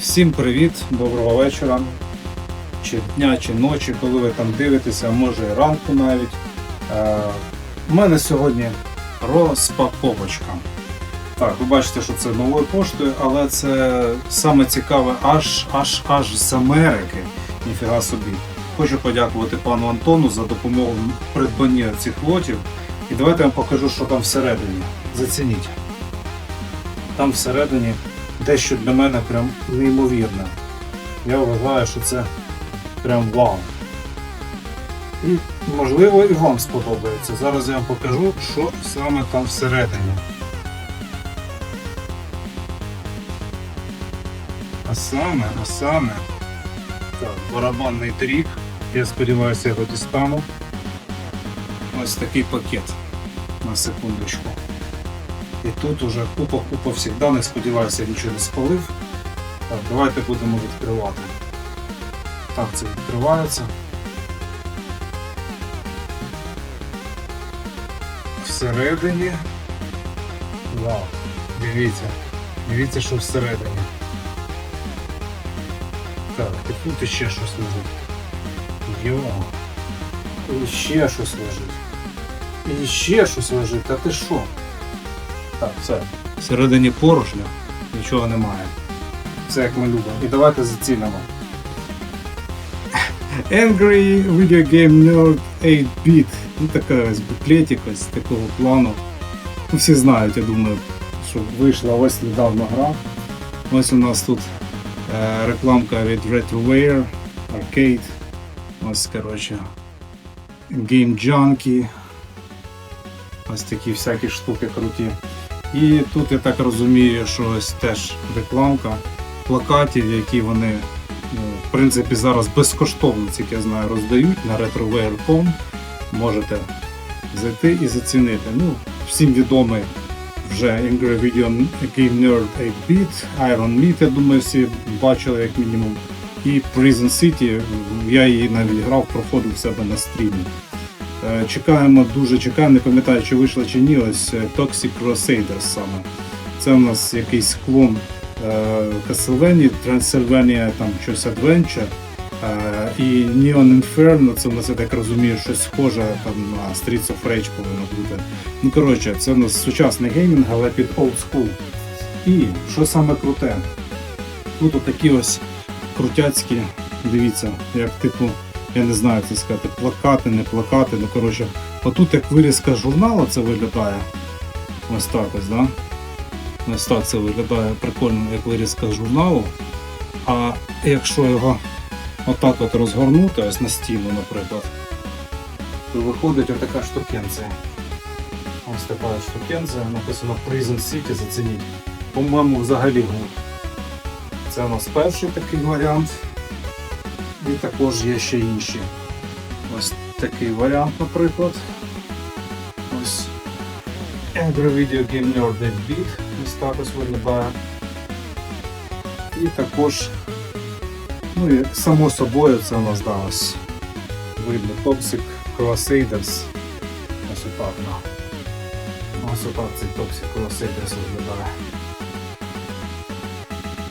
Всім привіт, доброго вечора, чи дня, чи ночі, коли ви там дивитеся, може і ранку навіть. Е, У мене сьогодні розпаковочка. Так, ви бачите, що це новою поштою, але це саме цікаве аж аж аж з Америки. Ніфіга собі. Хочу подякувати пану Антону за допомогу в придбанні цих лотів. І давайте я вам покажу, що там всередині. Зацініть. Там всередині дещо для мене прям неймовірне. Я вважаю, що це прям вау. І можливо і вам сподобається. Зараз я вам покажу, що саме там всередині. А саме, а саме. Так, барабанний трік. Я сподіваюся, я його дістану. Ось такий пакет. На секундочку. І тут уже купа-купа всіх даних, сподіваюся, нічого не спалив. Так, давайте будемо відкривати. Так, це відкривається. Всередині. Вау, дивіться. Дивіться, що всередині. Так, і тут іще щось лежить. Йо. І ще щось лежить. І ще щось лежить. Та ти що? Так, все. Всередині порожня, нічого немає. Все як ми любимо. І давайте зацінимо. Angry Video Game Nerd 8-bit. Ну така ось буклетик ось такого плану. Ну, всі знають, я думаю, що вийшла ось недавно гра. Ось у нас тут е, рекламка від RetroWare, Arcade. Ось, коротше, Game Junkie. Ось такі всякі штуки круті. І тут я так розумію, що ось теж рекламка плакатів, які вони ну, в принципі зараз безкоштовно, як я знаю, роздають на RetroWare.com. Можете зайти і зацінити. Ну, всім відомий вже Angry Video Game Nerd 8-Bit, Iron Meat, я думаю, всі бачили як мінімум. І Prison City, я її навіть грав, проходив себе на стрімі. Е, Чекаємо, дуже чекаємо, не пам'ятаю, чи вийшло чи ні. Ось е, Toxic Crusaders саме. Це у нас якийсь клон е, Castlevania, Transylvania, там щось Adventure. І Neon Inferno, це у нас, я так розумію, щось схоже там, на Streets of Rage повинно бути. Ну, коротше, це у нас сучасний геймінг, але під old school. І що саме круте? Тут отакі ось крутяцькі, дивіться, як типу я не знаю, це сказати, плакати, не плакати, ну коротше, отут як вирізка журналу це виглядає. Ось так ось, да? Ось так це виглядає прикольно, як вирізка журналу. А якщо його отак от розгорнути, ось на стіну, наприклад, то виходить отака штукенція. Ось така штукенція, написано Prison City, зацініть. По-моєму, взагалі. Це у нас перший такий варіант. І також є ще інші. Ось такий варіант, наприклад. Ось Video Game Nerd 8-bit. Ось так виглядає. І також, ну і само собою це у нас да, видно Toxic Crusaders. Ось отак. Да. Ось отак цей Toxic Crusaders виглядає.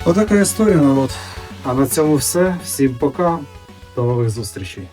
Отака історія, народ. А на цьому все. Всім пока. До нових зустрічей.